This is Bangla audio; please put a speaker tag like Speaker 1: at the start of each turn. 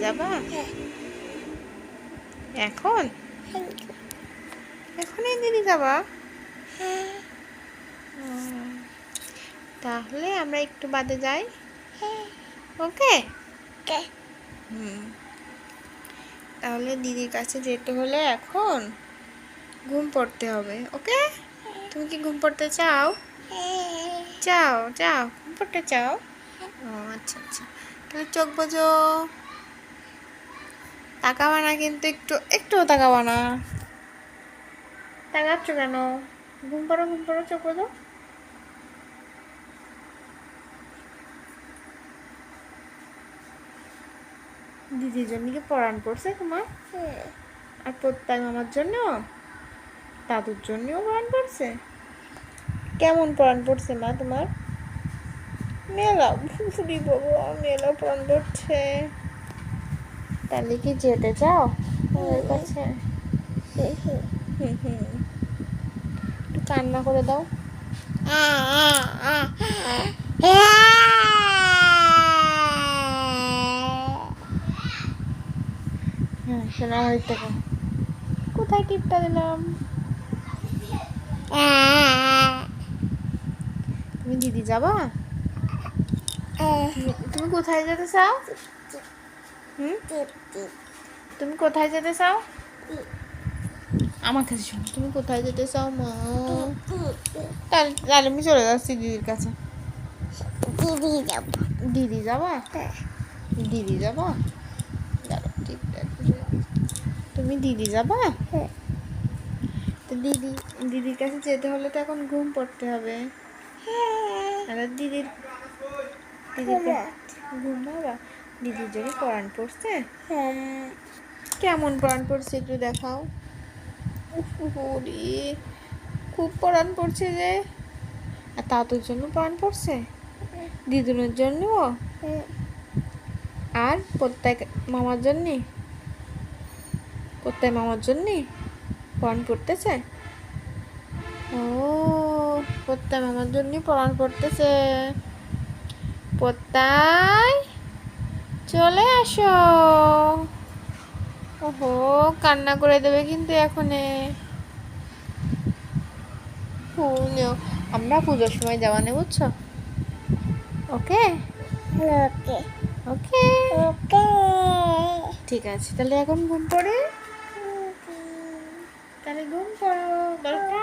Speaker 1: যাবা? এখন? এখনই দিদি যাবা? হুম। তাহলে আমরা একটু বাদে যাই। ওকে? হুম তাহলে দিদির কাছে যেতে হলে এখন ঘুম পড়তে হবে ওকে? তুমি কি ঘুম পড়তে চাও? চাও চাও ঘুম পড়তে চাও? ও আচ্ছা আচ্ছা। তাহলে চোখ বোঝো। তাকাবা না কিন্তু একটু একটু তাকাবা না তাকাচ্ছ কেন? ঘুম পড়ো ঘুম পড়ো চোখ বোঝো দিদির জন্য কি পড়ান পড়ছে তোমার? আর প্রত্যয় মামার জন্য? দাদুর জন্যও পড়ান পড়ছে? কেমন পড়ান পড়ছে মা তোমার? মেলা ফুরি বাবা মেলা পড়ান পড়ছে। তাহলে কি যেতে চাও? ওদের কাছে। হুম হুম। একটু কান্না করে দাও। হ্যাঁ শোনো আমার দিকটা কোথায় টিপটা দিলাম? তুমি দিদি যাবা? তুমি- তুমি কোথায় যেতে চাও? হুম? তুমি কোথায় যেতে চাও? আমার কাছে শোনো তুমি কোথায় যেতে চাও মা? তাহলে তাহলে আমি চলে যাচ্ছি দিদির কাছে।
Speaker 2: দিদি যাব।
Speaker 1: দিদি যাবা? দিদি যাবা? তুমি দিদি যাবা?
Speaker 2: হ্যাঁ।
Speaker 1: তো দিদি দিদির কাছে যেতে হলে তো এখন ঘুম পড়তে হবে। আর দিদির দিদির ঘুম বাবা দিদির জন্য পড়ান পড়ছে? কেমন পড়ান পড়ছে একটু দেখাও। খুব পড়ান পড়ছে যে। আর তাতুর জন্য পড়ান পড়ছে? দিদুনের জন্য আর প্রত্যেক মামার জন্যে? প্রত্যেক মামার জন্যে পড়ান পড়তেছে? ও প্রত্যেক মামার জন্যই পড়ান পড়তেছে। প্রত্যয় চলে আসো। ওহো কান্না করে দেবে কিন্তু এখনে। ফুলেও আমরা পুজোর সময় যাওয়া নেই বুঝছ? ওকে?
Speaker 2: ওকে।
Speaker 1: ওকে।
Speaker 2: ওকে।
Speaker 1: ঠিক আছে তাহলে এখন ঘুম পড়ে? তাহলে ঘুম পড়ো।